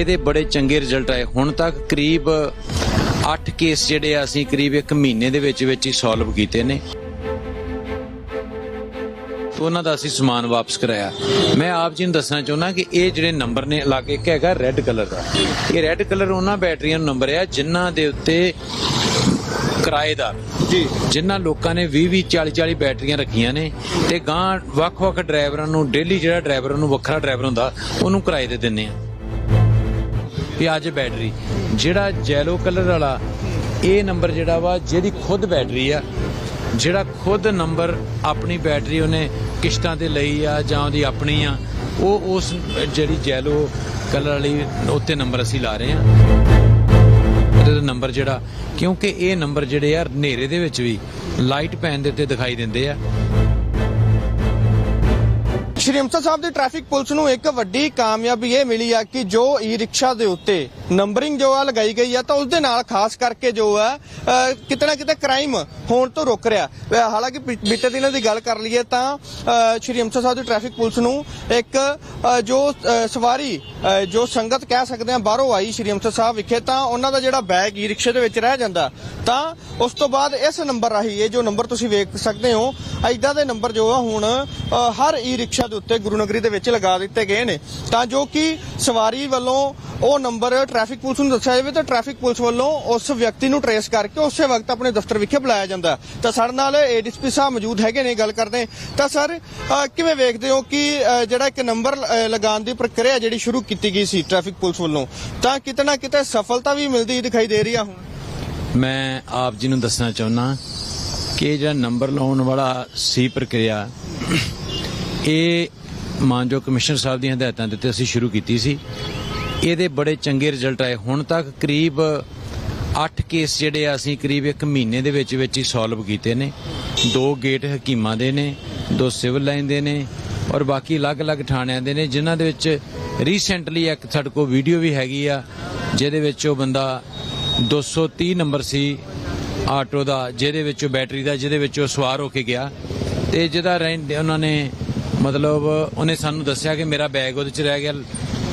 ਇਹਦੇ ਬੜੇ ਚੰਗੇ ਰਿਜ਼ਲਟ ਆਏ। ਹੁਣ ਤੱਕ ਕਰੀਬ 8 ਕੇਸ ਜਿਹੜੇ ਆ ਅਸੀਂ ਕਰੀਬ 1 ਮਹੀਨੇ ਦੇ ਵਿੱਚ ਵਿੱਚ ਹੀ ਸੋਲਵ ਕੀਤੇ ਨੇ। ਤੇ ਉਹਨਾਂ ਦਾ ਅਸੀਂ ਸਮਾਨ ਵਾਪਸ ਕਰਾਇਆ। ਮੈਂ ਆਪ ਜੀ ਨੂੰ ਦੱਸਣਾ ਚਾਹੁੰਦਾ ਕਿ ਇਹ ਜਿਹੜੇ ਨੰਬਰ ਨੇ ਅਲੱਗ ਇੱਕ ਹੈਗਾ ਰੈੱਡ ਕਲਰ ਦਾ। ਇਹ ਰੈੱਡ ਕਲਰ ਉਹਨਾਂ ਬੈਟਰੀਆਂ ਨੂੰ ਨੰਬਰ ਆ ਜਿਨ੍ਹਾਂ ਦੇ ਉੱਤੇ ਕਿਰਾਏਦਾਰ ਜੀ। ਜਿਨ੍ਹਾਂ ਲੋਕਾਂ ਨੇ 20 20 40 40 ਬੈਟਰੀਆਂ ਰੱਖੀਆਂ ਨੇ ਤੇ ਗਾਂ ਵੱਖ-ਵੱਖ ਡਰਾਈਵਰਾਂ ਨੂੰ ਡੇਲੀ ਜਿਹੜਾ ਡਰਾਈਵਰ ਨੂੰ ਵੱਖਰਾ ਡਰਾਈਵਰ ਹੁੰਦਾ ਉਹਨੂੰ ਕਿਰਾਏ ਤੇ ਦਿੰਨੇ ਆ। ਵੀ ਅੱਜ ਬੈਟਰੀ। ਜਿਹੜਾ ਜੈਲੋ ਕਲਰ ਵਾਲਾ, ਇਹ ਨੰਬਰ ਜਿਹੜਾ ਵਾ, ਜਿਹਦੀ ਖੁਦ ਬੈਟਰੀ ਆ, ਜਿਹੜਾ ਖੁਦ ਨੰਬਰ ਆਪਣੀ ਬੈਟਰੀ ਉਹਨੇ ਕਿਸ਼ਤਾਂ ਤੇ ਲਈ ਆ ਜਾਂ ਉਹਦੀ ਆਪਣੀ ਆ, ਉਹ ਉਸ ਜਿਹੜੀ ਜੈਲੋ ਕਲਰ ਵਾਲੀ ਉੱਤੇ ਨੰਬਰ ਅਸੀਂ ਲਾ ਰਹੇ ਆ। ਦਾ ਨੰਬਰ ਜਿਹੜਾ, ਕਿਉਂਕਿ ਇਹ ਨੰਬਰ ਜਿਹੜੇ ਆ, ਹਨੇਰੇ ਦੇ ਵਿੱਚ ਵੀ ਲਾਈਟ ਪੈਣ ਦੇ ਉੱਤੇ ਦਿਖਾਈ ਦਿੰਦੇ ਆ। ਸ਼੍ਰੀ ਅੰਮ੍ਰਿਤਸਰ ਸਾਹਿਬ ਦੀ ਟ੍ਰੈਫਿਕ ਪੁਲਿਸ ਨੂੰ ਇੱਕ ਵੱਡੀ ਕਾਮਯਾਬੀ ਇਹ ਮਿਲੀ ਆ ਕਿ ਜੋ ਈ ਰਿਕਸ਼ਾ ਦੇ ਉੱਤੇ ਨੰਬਰਿੰਗ ਜੋ ਆ ਲਗਾਈ ਗਈ ਆ, ਤਾਂ ਉਸ ਦੇ ਨਾਲ ਖਾਸ ਕਰਕੇ ਜੋ ਆ ਕਿਤੇ ਨਾ ਕਿਤੇ ਕ੍ਰਾਈਮ ਹੋਣ ਤੋਂ ਰੁਕ ਰਿਹਾ। ਹਾਲਾਂਕਿ ਬੀਤੇ ਦਿਨਾਂ ਦੀ ਗੱਲ ਕਰ ਲਈਏ ਤਾਂ ਸ਼੍ਰੀ ਅੰਮ੍ਰਿਤਸਰ ਸਾਹਿਬ ਦੀ ਟ੍ਰੈਫਿਕ ਪੁਲਿਸ ਨੂੰ ਇੱਕ ਜੋ ਸਵਾਰੀ ਜੋ ਸੰਗਤ ਕਹਿ ਸਕਦੇ ਆ, ਬਾਹਰੋਂ ਆਈ ਸ਼੍ਰੀ ਅੰਮ੍ਰਿਤਸਰ ਸਾਹਿਬ ਵਿਖੇ, ਤਾਂ ਉਹਨਾਂ ਦਾ ਜਿਹੜਾ ਬੈਗ ਈ ਰਿਕਸ਼ੇ ਦੇ ਵਿੱਚ ਰਹਿ ਜਾਂਦਾ। ਤਾਂ ਉਸ ਤੋਂ ਬਾਅਦ ਇਸ ਨੰਬਰ ਰਾਹੀਂ ਇਹ ਜੋ ਨੰਬਰ ਤੁਸੀਂ ਵੇਖ ਸਕਦੇ ਹੋ ਐਦਾਂ ਦੇ ਨੰਬਰ ਜੋ ਆ ਹੁਣ ਹਰ ਈ ਰਿਕਸ਼ਾ ਦੇ ਉੱਤੇ ਗੁਰੂ ਨਗਰੀ ਦੇ ਵਿੱਚ ਲਗਾ ਦਿੱਤੇ ਗਏ ਨੇ। ਤਾਂ ਜੋ ਕਿ ਸਵਾਰੀ ਵੱਲੋਂ ਉਹ ਨੰਬਰ ਟ੍ਰੈਫਿਕ ਪੁਲਿਸ ਨੂੰ ਦੱਸਿਆ ਜਾਵੇ ਤਾਂ ਟ੍ਰੈਫਿਕ ਪੁਲਿਸ ਵੱਲੋਂ ਉਸ ਵਿਅਕਤੀ ਨੂੰ ਟਰੇਸ ਕਰਕੇ ਉਸੇ ਵਕਤ ਆਪਣੇ ਦਫ਼ਤਰ ਵਿਖੇ ਬੁਲਾਇਆ ਜਾਂਦਾ ਤਾਂ ਸਾਡੇ ਨਾਲ ਏਡੀਐਸਪੀ ਸਾਹਿਬ ਮੌਜੂਦ ਹੈਗੇ ਨੇ ਗੱਲ ਕਰਦੇ ਤਾਂ ਸਰ ਕਿਵੇਂ ਵੇਖਦੇ ਹੋ ਕਿ ਜਿਹੜਾ ਇੱਕ ਨੰਬਰ ਲਗਾਉਣ ਦੀ ਪ੍ਰਕਿਰਿਆ ਜਿਹੜੀ ਸ਼ੁਰੂ ਕੀਤੀ ਗਈ ਸੀ ਟ੍ਰੈਫਿਕ ਪੁਲਿਸ ਵੱਲੋਂ, ਤਾਂ ਕਿਤੇ ਨਾ ਕਿਤੇ ਸਫਲਤਾ ਵੀ ਮਿਲਦੀ ਦਿਖਾਈ ਦੇ ਰਹੀ ਆ ਹੁਣ? ਮੈਂ ਆਪ ਜੀ ਨੂੰ ਦੱਸਣਾ ਚਾਹੁੰਦਾ ਕਿ ਜਿਹੜਾ ਨੰਬਰ ਲਾਉਣ ਵਾਲਾ ਸੀ ਪ੍ਰਕਿਰਿਆ ਇਹ ਮਾਨਯੋਗ ਕਮਿਸ਼ਨਰ ਸਾਹਿਬ ਦੀਆਂ ਹਦਾਇਤਾਂ ਦੇ ਉੱਤੇ ਅਸੀਂ ਸ਼ੁਰੂ ਕੀਤੀ ਸੀ। ਇਹਦੇ ਬੜੇ ਚੰਗੇ ਰਿਜ਼ਲਟ ਆਏ। ਹੁਣ ਤੱਕ ਕਰੀਬ 8 ਕੇਸ ਜਿਹੜੇ ਆ, ਅਸੀਂ ਕਰੀਬ 1 ਮਹੀਨੇ ਦੇ ਵਿੱਚ ਵਿੱਚ ਹੀ ਸੋਲਵ ਕੀਤੇ ਨੇ। ਦੋ ਗੇਟ ਹਕੀਮਾਂ ਦੇ ਨੇ, ਦੋ ਸਿਵਲ ਲਾਈਨ ਦੇ ਨੇ ਔਰ ਬਾਕੀ ਅਲੱਗ-ਅਲੱਗ ਥਾਣਿਆਂ ਦੇ ਨੇ, ਜਿਨ੍ਹਾਂ ਦੇ ਵਿੱਚ ਰੀਸੈਂਟਲੀ ਇੱਕ ਸਾਡੇ ਕੋਲ ਵੀਡੀਓ ਵੀ ਹੈਗੀ ਆ, ਜਿਹਦੇ ਵਿੱਚ ਉਹ ਬੰਦਾ 230 ਨੰਬਰ ਸੀ ਆਟੋ ਦਾ, ਜਿਹਦੇ ਵਿੱਚ ਉਹ ਬੈਟਰੀ ਦਾ, ਜਿਹਦੇ ਵਿੱਚ ਉਹ ਸਵਾਰ ਹੋ ਕੇ ਗਿਆ। ਤੇ ਜਿਹਦਾ ਰੈਂਟ ਉਹਨਾਂ ਨੇ ਮਤਲਬ ਉਹਨੇ ਸਾਨੂੰ ਦੱਸਿਆ ਕਿ ਮੇਰਾ ਬੈਗ ਉਹਦੇ ਚ ਰਹਿ ਗਿਆ,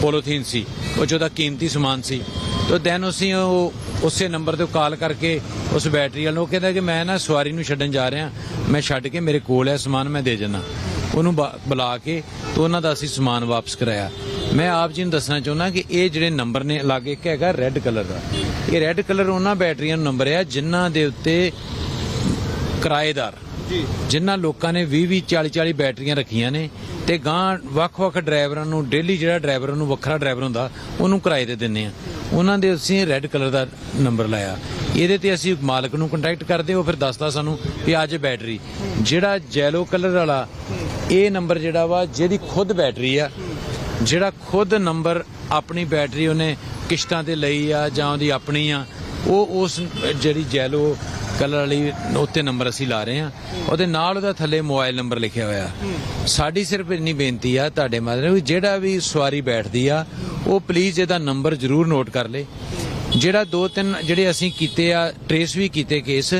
ਪੋਲੋਥੀਨ ਸੀ। ਉਹ 'ਚ ਉਹਦਾ ਕੀਮਤੀ ਸਮਾਨ ਸੀ। ਤੇ ਦੈਨ ਅਸੀਂ ਉਹ, ਉਸੇ ਨੰਬਰ ਤੇ ਕਾਲ ਕਰਕੇ ਉਸ ਬੈਟਰੀ ਵਾਲ ਨੂੰ, ਉਹ ਕਹਿੰਦਾ ਕਿ ਮੈਂ ਨਾ ਸਵਾਰੀ ਨੂੰ ਛੱਡਣ ਜਾ ਰਿਹਾ। ਮੈਂ ਛੱਡ ਕੇ ਮੇਰੇ ਕੋਲ ਹੈ ਸਮਾਨ, ਮੈਂ ਦੇ ਜਾਣਾ ਉਹਨੂੰ ਬਾ- ਬੁਲਾ ਕੇ ਤੇ ਉਹਨਾਂ ਦਾ ਅਸੀਂ ਸਮਾਨ ਵਾਪਸ ਕਰਾਇਆ। ਮੈਂ ਆਪ ਜੀ ਨੂੰ ਦੱਸਣਾ ਚਾਹੁੰਦਾ ਕਿ ਇਹ ਜਿਹੜੇ ਨੰਬਰ ਨੇ, ਅਲੱਗ ਇੱਕ ਹੈਗਾ ਰੈੱਡ ਕਲਰ ਦਾ। ਇਹ ਰੈੱਡ ਕਲਰ ਉਹਨਾਂ ਬੈਟਰੀਆਂ ਨੂੰ ਨੰਬਰ ਆ, ਜਿਨ੍ਹਾਂ ਦੇ ਉੱਤੇ ਕਿਰਾਏਦਾਰ ਜੀ। ਜਿਨ੍ਹਾਂ ਲੋਕਾਂ ਨੇ 20 20 40 40 ਬੈਟਰੀਆਂ ਰੱਖੀਆਂ ਨੇ ਤੇ ਗਾਂ ਵੱਖ-ਵੱਖ ਡਰਾਈਵਰਾਂ ਨੂੰ, ਡੇਲੀ ਜਿਹੜਾ ਡਰਾਈਵਰ ਨੂੰ ਵੱਖਰਾ ਡਰਾਈਵਰ ਹੁੰਦਾ, ਉਹਨੂੰ ਕਿਰਾਏ ਤੇ ਦਿੰਨੇ ਆ। ਉਹਨਾਂ ਦੇ ਅਸੀਂ ਰੈੱਡ ਕਲਰ ਦਾ ਨੰਬਰ ਲਾਇਆ। ਇਹਦੇ ਤੇ ਅਸੀਂ ਮਾਲਕ ਨੂੰ ਕੰਟੈਕਟ ਕਰਦੇ, ਉਹ ਫਿਰ ਦੱਸਦਾ ਸਾਨੂੰ ਵੀ ਅੱਜ ਬੈਟਰੀ। ਜਿਹੜਾ ਜੈਲੋ ਕਲਰ ਵਾਲਾ, ਇਹ ਨੰਬਰ ਜਿਹੜਾ ਵਾ, ਜਿਹਦੀ ਖੁਦ ਬੈਟਰੀ ਆ, ਜਿਹੜਾ ਖੁਦ ਨੰਬਰ ਆਪਣੀ ਬੈਟਰੀ ਉਹਨੇ ਕਿਸ਼ਤਾਂ ਤੇ ਲਈ ਆ ਜਾਂ ਉਹਦੀ ਆਪਣੀ ਆ, ਉਹ ਉਸ ਜਿਹੜੀ ਜੈਲੋ ਕਲਰ ਵਾਲੀ ਉੱਤੇ ਨੰਬਰ ਅਸੀਂ ਲਾ ਰਹੇ ਹਾਂ। ਉਹਦੇ ਨਾਲ ਉਹਦਾ ਥੱਲੇ ਮੋਬਾਈਲ ਨੰਬਰ ਲਿਖਿਆ ਹੋਇਆ। ਸਾਡੀ ਸਿਰਫ ਇੰਨੀ ਬੇਨਤੀ ਆ ਤੁਹਾਡੇ ਮਾਧਿਅਮ ਵੀ ਜਿਹੜਾ ਵੀ ਸਵਾਰੀ ਬੈਠਦੀ ਆ, ਉਹ ਪਲੀਜ਼ ਇਹਦਾ ਨੰਬਰ ਜ਼ਰੂਰ ਨੋਟ ਕਰ ਲੇ। ਜਿਹੜਾ ਦੋ ਤਿੰਨ ਜਿਹੜੇ ਅਸੀਂ ਕੀਤੇ ਆ ਟਰੇਸ ਵੀ ਕੀਤੇ ਕੇਸ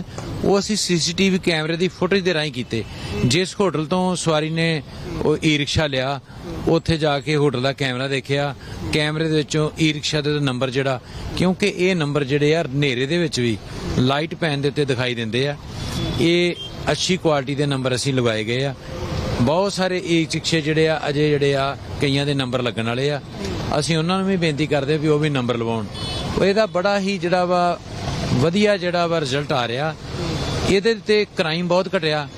ਉਹ ਅਸੀਂ ਸੀਸੀਟੀਵੀ ਕੈਮਰੇ ਦੀ ਫੁਟੇਜ ਦੇ ਰਾਹੀਂ ਕੀਤੇ। ਜਿਸ ਹੋਟਲ ਤੋਂ ਸਵਾਰੀ ਨੇ ਉਹ ਈ ਰਿਕਸ਼ਾ ਲਿਆ ਉੱਥੇ ਜਾ ਕੇ ਹੋਟਲ ਦਾ ਕੈਮਰਾ ਦੇਖਿਆ। ਕੈਮਰੇ ਦੇ ਵਿੱਚੋਂ ਈ ਰਿਕਸ਼ਾ ਦੇ ਨੰਬਰ ਜਿਹੜਾ, ਕਿਉਂਕਿ ਇਹ ਨੰਬਰ ਜਿਹੜੇ ਆ, ਹਨੇਰੇ ਦੇ ਵਿੱਚ ਵੀ ਲਾਈਟ ਪੈਨ ਦੇ ਉੱਤੇ ਦਿਖਾਈ ਦਿੰਦੇ ਆ। ਇਹ ਅੱਛੀ ਕੁਆਲਿਟੀ ਦੇ ਨੰਬਰ ਅਸੀਂ ਲਗਾਏ ਗਏ ਆ। ਬਹੁਤ ਸਾਰੇ ਈ ਰਿਕਸ਼ੇ ਜਿਹੜੇ ਆ, ਅਜੇ ਜਿਹੜੇ ਆ, ਕਈਆਂ ਦੇ ਨੰਬਰ ਲੱਗਣ ਵਾਲੇ ਆ। ਅਸੀਂ ਉਹਨਾਂ ਨੂੰ ਵੀ ਬੇਨਤੀ ਕਰਦੇ ਵੀ ਉਹ ਵੀ ਨੰਬਰ ਲਵਾਉਣ। ਉਹ ਇਹਦਾ ਬੜਾ ਹੀ ਜਿਹੜਾ ਵਾ, ਵਧੀਆ ਜਿਹੜਾ ਵਾ ਰਿਜ਼ਲਟ ਆ ਰਿਹਾ। ਇਹਦੇ ਤੇ ਕ੍ਰਾਈਮ ਬਹੁਤ ਘਟਿਆ।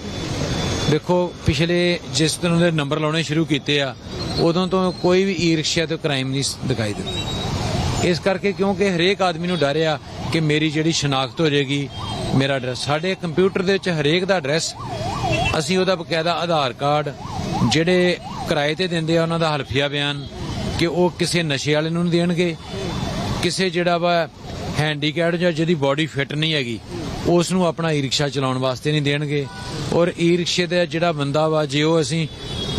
ਦੇਖੋ, ਪਿਛਲੇ ਜਿਸ ਦਿਨ ਉਹਦੇ ਨੰਬਰ ਲਾਉਣੇ ਸ਼ੁਰੂ ਕੀਤੇ ਆ, ਉਦੋਂ ਤੋਂ ਕੋਈ ਵੀ ਈ ਰਿਕਸ਼ਾ ਤੇ ਕ੍ਰਾਈਮ ਨਹੀਂ ਦਿਖਾਈ ਦਿੰਦਾ। ਇਸ ਕਰਕੇ ਕਿਉਂਕਿ ਹਰੇਕ ਆਦਮੀ ਨੂੰ ਡਰ ਆ ਕਿ ਮੇਰੀ ਜਿਹੜੀ ਸ਼ਨਾਖਤ ਹੋ ਜਾਏਗੀ, ਮੇਰਾ ਐਡਰੈਸ ਸਾਡੇ ਕੰਪਿਊਟਰ ਦੇ ਵਿੱਚ ਹਰੇਕ ਦਾ ਐਡਰੈਸ ਅਸੀਂ ਉਹਦਾ ਬਕਾਇਦਾ ਆਧਾਰ ਕਾਰਡ, ਜਿਹੜੇ ਕਿਰਾਏ ਤੇ ਦਿੰਦੇ ਆ, ਉਹਨਾਂ ਦਾ ਹਲਫੀਆ ਬਿਆਨ, ਕਿ ਉਹ ਕਿਸੇ ਨਸ਼ੇ ਵਾਲੇ ਨੂੰ ਨਹੀਂ ਦੇਣਗੇ, ਕਿਸੇ ਜਿਹੜਾ ਵਾ ਹੈਂਡੀਕੈਪ ਜਾਂ ਜਿਹਦੀ ਬਾਡੀ ਫਿੱਟ ਨਹੀਂ ਹੈਗੀ। ਉਸ ਨੂੰ ਆਪਣਾ ਈ ਰਿਕਸ਼ਾ ਚਲਾਉਣ ਵਾਸਤੇ ਨਹੀਂ ਦੇਣਗੇ। ਔਰ ਈ ਰਿਕਸ਼ੇ ਦਾ ਜਿਹੜਾ ਬੰਦਾ ਵਾ, ਜੇ ਉਹ ਅਸੀਂ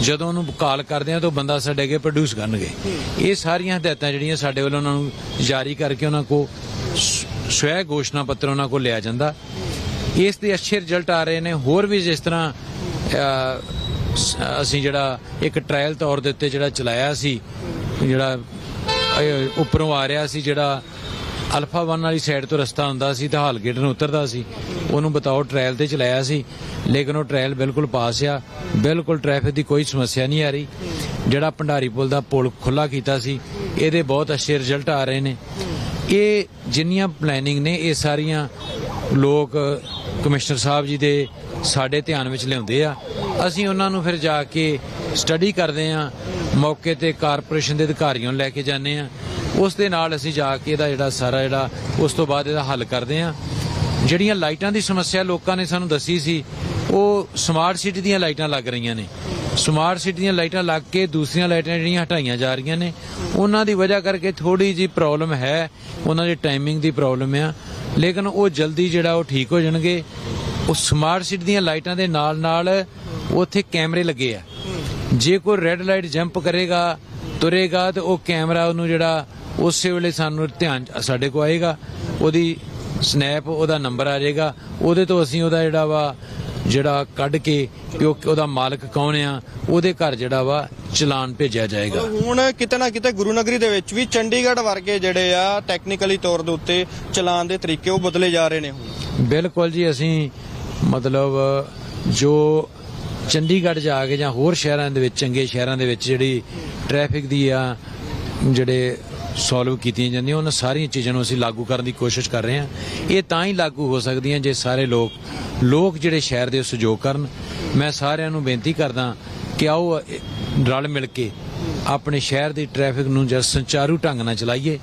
ਜਦੋਂ ਉਹਨੂੰ ਕਾਲ ਕਰਦੇ ਆ ਤਾਂ ਉਹ ਬੰਦਾ ਸਾਡੇ ਅੱਗੇ ਪ੍ਰੋਡਿਊਸ ਕਰਨਗੇ। ਇਹ ਸਾਰੀਆਂ ਹਦਾਇਤਾਂ ਜਿਹੜੀਆਂ ਸਾਡੇ ਵੱਲੋਂ ਉਹਨਾਂ ਨੂੰ ਜਾਰੀ ਕਰਕੇ ਉਹਨਾਂ ਕੋ ਸਵੈ ਘੋਸ਼ਣਾ ਪੱਤਰ ਉਹਨਾਂ ਕੋ ਲਿਆ ਜਾਂਦਾ। ਇਸ ਦੇ ਅੱਛੇ ਰਿਜ਼ਲਟ ਆ ਰਹੇ ਨੇ। ਹੋਰ ਵੀ ਜਿਸ ਤਰ੍ਹਾਂ ਅਸੀਂ ਜਿਹੜਾ ਇੱਕ ਟ੍ਰਾਇਲ ਤੌਰ ਦੇ ਉੱਤੇ ਜਿਹੜਾ ਚਲਾਇਆ ਸੀ, ਜਿਹੜਾ ਉੱਪਰੋਂ ਆ ਰਿਹਾ ਸੀ ਜਿਹੜਾ ਅਲਫਾ 1 ਵਾਲੀ ਸਾਈਡ ਤੋਂ ਰਸਤਾ ਆਉਂਦਾ ਸੀ ਤਾਂ ਹਾਲ ਗੇਟ ਨੂੰ ਉਤਰਦਾ ਸੀ। ਉਹਨੂੰ ਬਤਾਓ ਟ੍ਰਾਇਲ ਤੇ ਚਲਾਇਆ ਸੀ, ਲੇਕਿਨ ਉਹ ਟ੍ਰਾਇਲ ਬਿਲਕੁਲ ਪਾਸ ਆ। ਬਿਲਕੁਲ ਟ੍ਰੈਫਿਕ ਦੀ ਕੋਈ ਸਮੱਸਿਆ ਨਹੀਂ ਆ ਰਹੀ। ਜਿਹੜਾ ਭੰਡਾਰੀ ਪੁਲ ਦਾ ਪੁਲ ਖੁੱਲਾ ਕੀਤਾ ਸੀ, ਇਹਦੇ ਬਹੁਤ ਅੱਛੇ ਰਿਜ਼ਲਟ ਆ ਰਹੇ ਨੇ। ਇਹ ਜਿੰਨੀਆਂ ਪਲੈਨਿੰਗ ਨੇ, ਇਹ ਸਾਰੀਆਂ ਲੋਕ ਕਮਿਸ਼ਨਰ ਸਾਹਿਬ ਜੀ ਦੇ ਸਾਡੇ ਧਿਆਨ ਵਿੱਚ ਲਿਆਉਂਦੇ ਆ। ਅਸੀਂ ਉਹਨਾਂ ਨੂੰ ਫਿਰ ਜਾ ਕੇ ਸਟੱਡੀ ਕਰਦੇ ਆ। ਮੌਕੇ ਤੇ ਕਾਰਪੋਰੇਸ਼ਨ ਦੇ ਅਧਿਕਾਰੀਆਂ ਨੂੰ ਲੈ ਕੇ ਜਾਂਦੇ ਆ। ਉਸ ਦੇ ਨਾਲ ਅਸੀਂ ਜਾ ਕੇ ਇਹਦਾ ਜਿਹੜਾ ਸਾਰਾ ਜਿਹੜਾ ਉਸ ਤੋਂ ਬਾਅਦ ਇਹਦਾ ਹੱਲ ਕਰਦੇ ਆ ਜਿਹੜੀਆਂ ਲਾਈਟਾਂ ਦੀ ਸਮੱਸਿਆ ਲੋਕਾਂ ਨੇ ਸਾਨੂੰ ਦੱਸੀ ਸੀ, ਉਹ ਸਮਾਰਟ ਸਿਟੀ ਦੀਆਂ ਲਾਈਟਾਂ ਲੱਗ ਰਹੀਆਂ ਨੇ। ਸਮਾਰਟ ਸਿਟੀ ਦੀਆਂ ਲਾਈਟਾਂ ਲੱਗ ਕੇ ਦੂਸਰੀਆਂ ਲਾਈਟਾਂ ਜਿਹੜੀਆਂ ਹਟਾਈਆਂ ਜਾ ਰਹੀਆਂ ਨੇ। ਉਹਨਾਂ ਦੀ ਵਜ੍ਹਾ ਕਰਕੇ ਥੋੜੀ ਜੀ ਪ੍ਰੋਬਲਮ ਹੈ। ਉਹਨਾਂ ਦੀ ਟਾਈਮਿੰਗ ਦੀ ਪ੍ਰੋਬਲਮ ਆ। ਲੇਕਿਨ ਉਹ ਜਲਦੀ ਜਿਹੜਾ ਉਹ ਠੀਕ ਹੋ ਜਾਣਗੇ। ਉਹ ਸਮਾਰਟ ਸਿਟੀ ਦੀਆਂ ਲਾਈਟਾਂ ਦੇ ਨਾਲ ਨਾਲ ਉੱਥੇ ਕੈਮਰੇ ਲੱਗੇ ਆ। ਜੇ ਕੋਈ ਰੈੱਡ ਲਾਈਟ ਜੰਪ ਕਰੇਗਾ, ਤੁਰੇਗਾ, ਤੇ ਉਹ ਕੈਮਰਾ ਉਹਨੂੰ ਜਿਹੜਾ ਉਸੇ ਵੇਲੇ ਸਾਨੂੰ ਧਿਆਨ ਸਾਡੇ ਕੋ ਆਏਗਾ ਉਹਦੀ ਸਨੈਪ ਉਹਦਾ ਨੰਬਰ ਆ ਜਾਏਗਾ। ਉਹਦੇ ਤੋਂ ਅਸੀਂ ਉਹਦਾ ਜਿਹੜਾ ਵਾ ਜਿਹੜਾ ਕੱਢ ਕੇ ਕਿ ਉਹ- ਉਹਦਾ ਮਾਲਕ ਕੌਣ ਆ ਉਹਦੇ ਘਰ ਜਿਹੜਾ ਵਾ ਚਲਾਨ ਭੇਜਿਆ ਜਾਏਗਾ। ਹੁਣ ਕਿਤੇ ਨਾ ਕਿਤੇ ਗੁਰੂ ਨਗਰੀ ਦੇ ਵਿੱਚ ਵੀ ਚੰਡੀਗੜ੍ਹ ਵਰਗੇ ਜਿਹੜੇ ਆ ਟੈਕਨੀਕਲੀ ਤੌਰ ਦੇ ਉੱਤੇ ਚਲਾਨ ਦੇ ਤਰੀਕੇ ਉਹ ਬਦਲੇ ਜਾ ਰਹੇ ਨੇ ਹੁਣ। ਬਿਲਕੁਲ ਜੀ ਅਸੀਂ ਮਤਲਬ ਜੋ ਚੰਡੀਗੜ੍ਹ ਜਾ ਕੇ ਜਾਂ ਹੋਰ ਸ਼ਹਿਰਾਂ ਦੇ ਵਿੱਚ ਚੰਗੇ ਸ਼ਹਿਰਾਂ ਦੇ ਵਿੱਚ ਜਿਹੜੀ ਟ੍ਰੈਫਿਕ ਦੀ ਆ ਜਿਹੜੇ ਸੋਲਵ ਕੀਤੀਆਂ ਜਾਂਦੀਆਂ, ਉਹਨਾਂ ਸਾਰੀਆਂ ਚੀਜ਼ਾਂ ਨੂੰ ਅਸੀਂ ਲਾਗੂ ਕਰਨ ਦੀ ਕੋਸ਼ਿਸ਼ ਕਰ ਰਹੇ ਹਾਂ। ਇਹ ਤਾਂ ਹੀ ਲਾਗੂ ਹੋ ਸਕਦੀਆਂ ਜੇ ਸਾਰੇ ਲੋਕ ਲੋਕ ਜਿਹੜੇ ਸ਼ਹਿਰ ਦੇ ਸਹਿਯੋਗ ਕਰਨ। ਮੈਂ ਸਾਰਿਆਂ ਨੂੰ ਬੇਨਤੀ ਕਰਦਾ ਕਿ ਆਓ, ਰਲ ਮਿਲ ਕੇ ਆਪਣੇ ਸ਼ਹਿਰ ਦੀ ਟ੍ਰੈਫਿਕ ਨੂੰ ਜਦ ਸੰਚਾਰੂ ਢੰਗ ਨਾਲ ਚਲਾਈਏ।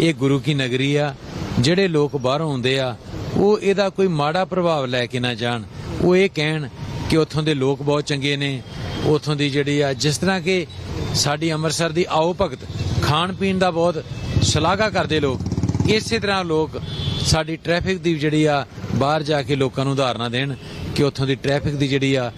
ਇਹ ਗੁਰੂ ਕੀ ਨਗਰੀ ਆ, ਜਿਹੜੇ ਲੋਕ ਬਾਹਰੋਂ ਆਉਂਦੇ ਆ, ਉਹ ਇਹਦਾ ਕੋਈ ਮਾੜਾ ਪ੍ਰਭਾਵ ਲੈ ਕੇ ਨਾ ਜਾਣ। ਉਹ ਇਹ ਕਹਿਣ ਕਿ ਉੱਥੋਂ ਦੇ ਲੋਕ ਬਹੁਤ ਚੰਗੇ ਨੇ ਉੱਥੋਂ ਦੀ ਜਿਹੜੀ ਆ, ਜਿਸ ਤਰ੍ਹਾਂ ਕਿ ਸਾਡੀ ਅੰਮ੍ਰਿਤਸਰ ਦੀ ਆਓ ਭਗਤ, ਖਾਣ ਪੀਣ ਦਾ ਬਹੁਤ ਸ਼ਲਾਘਾ ਕਰਦੇ ਲੋਕ, ਇਸੇ ਤਰ੍ਹਾਂ ਲੋਕ ਸਾਡੀ ਟ੍ਰੈਫਿਕ ਦੀ ਜਿਹੜੀ ਆ, ਬਾਹਰ ਜਾ ਕੇ ਲੋਕਾਂ ਨੂੰ ਉਦਾਹਰਨਾਂ ਦੇਣ ਕਿ ਉੱਥੋਂ ਦੀ ਟ੍ਰੈਫਿਕ ਦੀ ਜਿਹੜੀ ਆ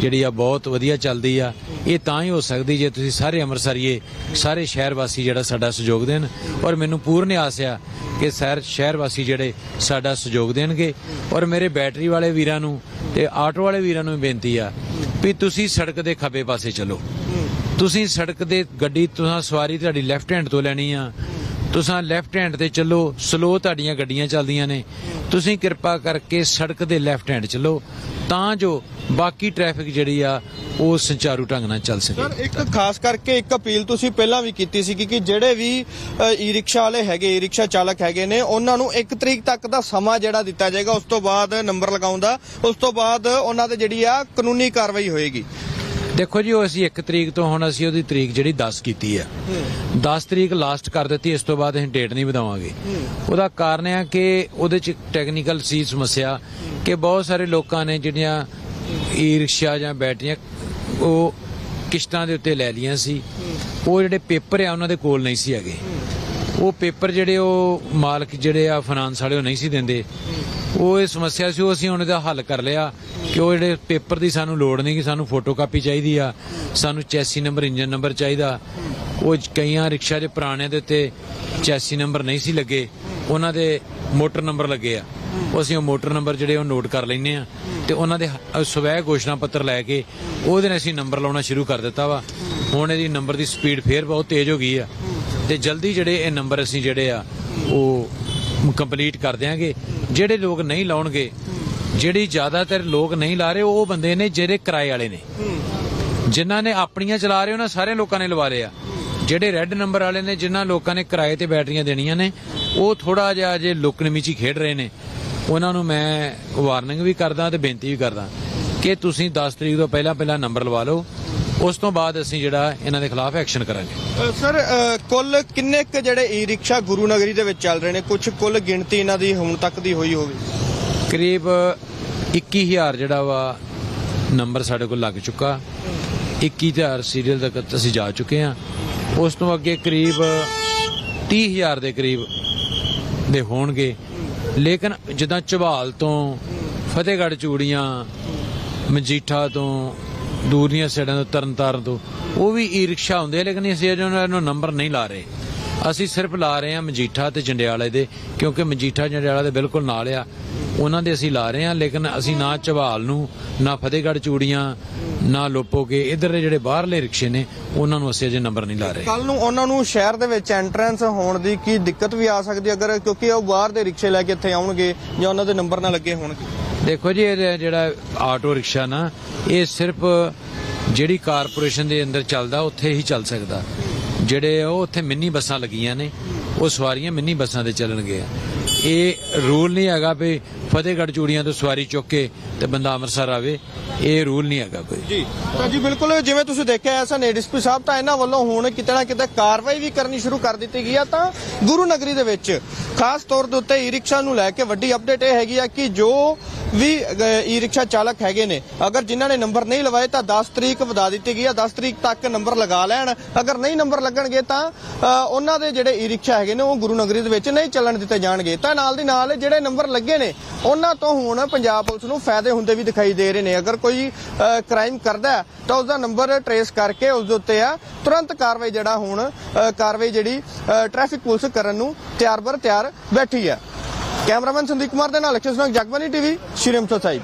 ਜਿਹੜੀ ਆ ਬਹੁਤ ਵਧੀਆ ਚੱਲਦੀ ਆ। ਇਹ ਤਾਂ ਹੀ ਹੋ ਸਕਦੀ ਜੇ ਤੁਸੀਂ ਸਾਰੇ ਅੰਮ੍ਰਿਤਸਰੀਏ, ਸਾਰੇ ਸ਼ਹਿਰ ਵਾਸੀ ਜਿਹੜਾ ਸਾਡਾ ਸਹਿਯੋਗ ਦੇਣ। ਔਰ ਮੈਨੂੰ ਪੂਰਨ ਆਸ ਆ ਕਿ ਸ਼ਹਿਰ ਸ਼ਹਿਰ ਵਾਸੀ ਜਿਹੜੇ ਸਾਡਾ ਸਹਿਯੋਗ ਦੇਣਗੇ। ਔਰ ਮੇਰੇ ਬੈਟਰੀ ਵਾਲੇ ਵੀਰਾਂ ਨੂੰ ਤੇ ਆਟੋ ਵਾਲੇ ਵੀਰਾਂ ਨੂੰ ਵੀ ਬੇਨਤੀ ਆ ਵੀ ਤੁਸੀਂ ਸੜਕ ਦੇ ਖੱਬੇ ਪਾਸੇ ਚੱਲੋ। ਤੁਸੀਂ ਸੜਕ ਦੇ ਗੱਡੀ, ਤੁਸੀਂ ਸਵਾਰੀ ਤੁਹਾਡੀ ਲੈਫਟ ਹੈਂਡ ਤੋਂ ਲੈਣੀ ਆ। ਤੁਸੀਂ ਲੈਫਟ ਹੈਂਡ ਤੇ ਚੱਲੋ ਸਲੋ ਤੁਹਾਡੀਆਂ ਗੱਡੀਆਂ ਚੱਲਦੀਆਂ ਨੇ। ਤੁਸੀਂ ਕਿਰਪਾ ਕਰਕੇ ਸੜਕ ਦੇ ਲੈਫਟ ਹੈਂਡ ਚੱਲੋ। ਤਾਂ ਜੋ ਬਾਕੀ ਟ੍ਰੈਫਿਕ ਜਿਹੜੀ ਆ ਉਹ ਸੰਚਾਰੂ ਢੰਗ ਨਾਲ ਚੱਲ ਸਕੇ। ਸਰ ਇੱਕ ਖਾਸ ਕਰਕੇ ਇੱਕ ਅਪੀਲ ਤੁਸੀਂ ਪਹਿਲਾਂ ਵੀ ਕੀਤੀ ਸੀ ਕਿ ਜਿਹੜੇ ਵੀ ਈ ਰਿਕਸ਼ਾ ਵਾਲੇ ਹੈਗੇ ਈ ਰਿਕਸ਼ਾ ਚਾਲਕ ਹੈਗੇ ਨੇ ਉਹਨਾਂ ਨੂੰ 1 ਤਰੀਕ ਤੱਕ ਦਾ ਸਮਾਂ ਜਿਹੜਾ ਦਿੱਤਾ ਜਾਏਗਾ ਉਸ ਤੋਂ ਬਾਅਦ ਨੰਬਰ ਲਗਾਉਣ ਦਾ ਉਸ ਤੋਂ ਬਾਅਦ ਉਹਨਾਂ ਤੇ ਜਿਹੜੀ ਆ ਕਾਨੂੰਨੀ ਕਾਰਵਾਈ ਹੋਏਗੀ। ਦੇਖੋ ਜੀ ਉਹ ਅਸੀਂ 1 ਤਰੀਕ ਤੋਂ ਹੁਣ ਅਸੀਂ ਉਹਦੀ ਤਰੀਕ ਜਿਹੜੀ 10 ਕੀਤੀ ਆ। 10 ਤਰੀਕ ਲਾਸਟ ਕਰ ਦਿੱਤੀ ਇਸ ਤੋਂ ਬਾਅਦ ਅਸੀਂ ਡੇਟ ਨਹੀਂ ਵਧਾਵਾਂਗੇ। ਉਹਦਾ ਕਾਰਨ ਆ ਕਿ ਉਹਦੇ ਚ ਟੈਕਨੀਕਲ ਸੀ ਸਮੱਸਿਆ ਕਿ ਬਹੁਤ ਸਾਰੇ ਲੋਕਾਂ ਨੇ ਜਿਹੜੀਆਂ ਈ ਰਿਕਸ਼ਾ ਜਾਂ ਬੈਟਰੀਆਂ ਉਹ ਕਿਸ਼ਤਾਂ ਦੇ ਉੱਤੇ ਲੈ ਲੀਆਂ ਸੀ। ਉਹ ਜਿਹੜੇ ਪੇਪਰ ਆ, ਉਹਨਾਂ ਦੇ ਕੋਲ ਨਹੀਂ ਸੀ ਹੈਗੇ। ਉਹ ਪੇਪਰ ਜਿਹੜੇ ਉਹ ਮਾਲਕ ਜਿਹੜੇ ਆ ਫਾਈਨਾਂਸ ਵਾਲੇ, ਉਹ ਨਹੀਂ ਸੀ ਦਿੰਦੇ। ਉਹ ਇਹ ਸਮੱਸਿਆ ਸੀ, ਉਹ ਅਸੀਂ ਹੁਣ ਇਹਦਾ ਹੱਲ ਕਰ ਲਿਆ ਕਿ ਉਹ ਜਿਹੜੇ ਪੇਪਰ ਦੀ ਸਾਨੂੰ ਲੋੜ ਨਹੀਂ ਕਿ ਸਾਨੂੰ ਫੋਟੋਕਾਪੀ ਚਾਹੀਦੀ ਆ, ਸਾਨੂੰ ਚੈਸੀ ਨੰਬਰ ਇੰਜਨ ਨੰਬਰ ਚਾਹੀਦਾ। ਉਹ ਕਈਆਂ ਰਿਕਸ਼ਾ ਦੇ ਪੁਰਾਣਿਆਂ ਦੇ ਉੱਤੇ ਚੈਸੀ ਨੰਬਰ ਨਹੀਂ ਸੀ ਲੱਗੇ, ਉਹਨਾਂ ਦੇ ਮੋਟਰ ਨੰਬਰ ਲੱਗੇ ਆ। ਉਹ ਅਸੀਂ ਉਹ ਮੋਟਰ ਨੰਬਰ ਜਿਹੜੇ ਉਹ ਨੋਟ ਕਰ ਲੈਨੇ ਆ ਤੇ ਉਹਨਾਂ ਦੇ ਸਵੈ ਘੋਸ਼ਣਾ ਪੱਤਰ ਲੈ ਕੇ ਉਹਦੇ ਨਾਲ ਅਸੀਂ ਨੰਬਰ ਲਾਉਣਾ ਸ਼ੁਰੂ ਕਰ ਦਿੱਤਾ ਵਾ। ਹੁਣ ਇਹਦੀ ਨੰਬਰ ਦੀ ਸਪੀਡ ਫੇਰ ਬਹੁਤ ਤੇਜ਼ ਹੋ ਗਈ ਆ। ਤੇ ਜਲਦੀ ਜਿਹੜੇ ਇਹ ਨੰਬਰ ਅਸੀਂ ਜਿਹੜੇ ਆ, ਉਹ ਕੰਪਲੀਟ ਕਰ ਦਿਆਂਗੇ। ਜਿਹੜੇ ਲੋਕ ਨਹੀਂ ਲਾਉਣਗੇ, ਜਿਹੜੀ ਜ਼ਿਆਦਾਤਰ ਲੋਕ ਨਹੀਂ ਲਾ ਰਹੇ, ਉਹ ਬੰਦੇ ਨੇ ਜਿਹੜੇ ਕਿਰਾਏ ਵਾਲੇ ਨੇ। ਜਿਨ੍ਹਾਂ ਨੇ ਆਪਣੀਆਂ ਚਲਾ ਰਹੇ, ਉਹਨਾਂ ਸਾਰੇ ਲੋਕਾਂ ਨੇ ਲਵਾ ਲਿਆ ਜਿਹੜੇ ਰੈੱਡ ਨੰਬਰ ਵਾਲੇ ਨੇ, ਜਿਨ੍ਹਾਂ ਲੋਕਾਂ ਨੇ ਕਿਰਾਏ ਤੇ ਬੈਟਰੀਆਂ ਦੇਣੀਆਂ ਨੇ, ਉਹ ਥੋੜਾ ਜਿਹਾ ਜੇ ਲੁਕਣ ਮਿਚੀ ਖੇਡ ਰਹੇ ਨੇ। ਉਹਨਾਂ ਨੂੰ ਮੈਂ ਵਾਰਨਿੰਗ ਵੀ ਕਰਦਾ ਤੇ ਬੇਨਤੀ ਵੀ ਕਰਦਾ ਕਿ ਤੁਸੀਂ 10 ਤਰੀਕ ਤੋਂ ਪਹਿਲਾਂ ਪਹਿਲਾਂ ਨੰਬਰ ਲਵਾ ਲਓ। ਉਸ ਤੋਂ ਬਾਅਦ ਅਸੀਂ ਜਿਹੜਾ ਇਹਨਾਂ ਦੇ ਖਿਲਾਫ ਐਕਸ਼ਨ ਕਰਾਂਗੇ। ਸਰ ਕੁੱਲ ਕਿੰਨੇ ਕੁ ਜਿਹੜੇ ਈ ਰਿਕਸ਼ਾ ਗੁਰੂ ਨਗਰੀ ਦੇ ਵਿੱਚ ਚੱਲ ਰਹੇ ਨੇ? ਕੁਝ ਕੁੱਲ ਗਿਣਤੀ ਇਹਨਾਂ ਦੀ ਹੁਣ ਤੱਕ ਦੀ ਹੋਈ ਹੋਵੇ? ਕਰੀਬ 21000 ਜਿਹੜਾ ਵਾ ਨੰਬਰ ਸਾਡੇ ਕੋਲ ਲੱਗ ਚੁੱਕਾ। 21000 ਸੀਰੀਅਲ ਤੱਕ ਅਸੀਂ ਜਾ ਚੁੱਕੇ ਹਾਂ। ਉਸ ਤੋਂ ਅੱਗੇ ਕਰੀਬ 30000 ਦੇ ਕਰੀਬ ਦੇ ਹੋਣਗੇ। ਲੇਕਿਨ ਜਿੱਦਾਂ ਝਬਾਲ ਤੋਂ, ਫਤਿਹਗੜ੍ਹ ਚੂੜੀਆਂ, ਮਜੀਠਾ ਤੋਂ ਦੂਰੀਆਂ ਸਾਈਡਾਂ ਤੋਂ, ਤਰਨਤਾਰਨ ਤੋਂ, ਉਹ ਵੀ ਈ ਰਿਕਸ਼ਾ ਹੁੰਦੇ ਆ, ਲੇਕਿਨ ਅਸੀਂ ਅਜੇ ਨੂੰ ਨੰਬਰ ਨਹੀਂ ਲਾ ਰਹੇ। ਅਸੀਂ ਸਿਰਫ ਲਾ ਰਹੇ ਹਾਂ ਮਜੀਠਾ ਤੇ ਜੰਡਿਆਲੇ ਦੇ ਕਿਉਂਕਿ ਮਜੀਠਾ ਜੰਡਿਆਲਾ ਦੇ ਬਿਲਕੁਲ ਨਾਲ ਆ। ਉਹਨਾਂ ਦੇ ਅਸੀਂ ਲਾ ਰਹੇ ਹਾਂ ਲੇਕਿਨ ਅਸੀਂ ਨਾ ਝਵਾਲ ਨੂੰ ਨਾ ਫਤਿਹਗੜ੍ਹ ਚੂੜੀਆਂ ਨਾ ਲੋਪੋਗੇ ਇਧਰ ਦੇ ਜਿਹੜੇ ਬਾਹਰਲੇ ਰਿਕਸ਼ੇ ਨੇ ਉਹਨਾਂ ਨੂੰ ਅਸੀਂ ਅਜੇ ਨੰਬਰ ਨਹੀਂ ਲਾ ਰਹੇ। ਕੱਲ ਨੂੰ ਉਹਨਾਂ ਨੂੰ ਸ਼ਹਿਰ ਦੇ ਵਿੱਚ ਐਂਟਰੈਂਸ ਹੋਣ ਦੀ ਕੀ ਦਿੱਕਤ ਵੀ ਆ ਸਕਦੀ ਅਗਰ ਕਿਉਂਕਿ ਉਹ ਬਾਹਰ ਦੇ ਰਿਕਸ਼ੇ ਲੈ ਕੇ ਇੱਥੇ ਆਉਣਗੇ ਜਾਂ ਉਹਨਾਂ ਦੇ ਨੰਬਰ ਨਾ ਲੱਗੇ ਹੋਣਗੇ। ਦੇਖੋ ਜੀ ਇਹ ਜਿਹੜਾ ਆਟੋ ਰਿਕਸ਼ਾ ਨਾ ਇਹ ਸਿਰਫ ਜਿਹੜੀ ਕਾਰਪੋਰੇਸ਼ਨ ਦੇ ਅੰਦਰ ਚੱਲਦਾ ਉੱਥੇ ਹੀ ਚੱਲ ਸਕਦਾ। ਜਿਹੜੇ ਉਹ ਉੱਥੇ ਮਿੰਨੀ ਬੱਸਾਂ ਲੱਗੀਆਂ ਨੇ। ਉਹ ਸਵਾਰੀਆਂ ਮਿੰਨੀ ਬੱਸਾਂ ਤੇ ਚੱਲਣਗੇ ਇਹ ਰੂਲ ਨਹੀਂ ਹੈਗਾ ਵੀ ਫਤਿਹਗੜ੍ਹ ਚੂੜੀਆਂ ਤੋਂ ਸਵਾਰੀ ਚੁੱਕ ਕੇ ਤੇ ਬੰਦਾ ਅੰਮ੍ਰਿਤਸਰ ਆਵੇ। ਇਹ ਰੂਲ ਨਹੀਂ ਹੈਗਾ ਕੋਈ। ਜੀ। ਤਾਂ ਜੀ, ਬਿਲਕੁਲ, ਜਿਵੇਂ ਤੁਸੀਂ ਦੇਖਿਆ, ਐਸਾ ਡੀਐਸਪੀ ਸਾਹਿਬ ਤਾਂ ਇਹਨਾਂ ਵੱਲੋਂ ਹੁਣ ਕਿਤੇ ਨਾ ਕਿਤੇ ਕਾਰਵਾਈ ਵੀ ਕਰਨੀ ਸ਼ੁਰੂ ਕਰ ਦਿੱਤੀ ਗਈ ਆ ਤਾਂ ਗੁਰੂ ਨਗਰੀ ਦੇ ਵਿੱਚ। ਖਾਸ ਤੌਰ ਦੇ ਉੱਤੇ ਈ ਰਿਕਸ਼ਾ ਨੂੰ ਲੈ ਕੇ ਵੱਡੀ ਅਪਡੇਟ ਇਹ ਹੈਗੀ ਆ ਕਿ ਜੋ ਵੀ ਈ ਰਿਕਸ਼ਾ ਚਾਲਕ ਹੈਗੇ ਨੇ। ਅਗਰ ਜਿਨ੍ਹਾਂ ਨੇ ਨੰਬਰ ਨਹੀਂ ਲਵਾਏ ਤਾਂ 10 ਤਰੀਕ ਵਧਾ ਦਿੱਤੀ ਗਈ ਆ 10 ਤਰੀਕ ਤੱਕ ਨੰਬਰ ਲਗਾ ਲੈਣ। ਅਗਰ ਨਹੀਂ ਨੰਬਰ ਲੱਗਣਗੇ ਤਾਂ ਉਹਨਾਂ ਦੇ ਜਿਹੜੇ ਈ ਰਿਕਸ਼ਾ ਹੈਗੇ ਨੇ, ਉਹ ਗੁਰੂ ਨਗਰੀ ਦੇ ਵਿੱਚ ਨਹੀਂ ਚੱਲਣ ਦਿੱਤੇ ਜਾਣਗੇ। ਤਾਂ ਨਾਲ ਦੀ ਨਾਲ ਜਿਹੜੇ ਨੰਬਰ ਲੱਗੇ ਨੇ, ਉਹਨਾਂ ਤੋਂ ਹੁਣ ਪੰਜਾਬ ਪੁਲਿਸ ਨੂੰ ਫਾਇਦੇ ਹੁੰਦੇ ਵੀ ਦਿਖਾਈ ਦੇ ਰਹੇ ਨੇ। ਅਗਰ ਕੋਈ ਕ੍ਰਾਈਮ ਕਰਦਾ ਤਾਂ ਉਸ ਦਾ ਨੰਬਰ ਟਰੇਸ ਕਰਕੇ ਉਸ ਦੇ ਉੱਤੇ ਆ, ਤੁਰੰਤ ਕਾਰਵਾਈ ਜਿਹੜਾ ਹੁਣ ਕਾਰਵਾਈ ਜਿਹੜੀ ਟ੍ਰੈਫਿਕ ਪੁਲਿਸ ਕਰਨ ਨੂੰ ਤਿਆਰ ਬਰ ਤਿਆਰ ਬੈਠੀ ਹੈ। ਕੈਮਰਾਮੈਨ ਸੰਦੀਪ ਕੁਮਾਰ ਦੇ ਨਾਲ ਅਕਸ਼ਰ ਸਿੰਘ ਜਗਬਾਨੀ ਟੀਵੀ ਸ਼੍ਰੀ ਅੰਮ੍ਰਿਤਸਰ ਸਾਹਿਬ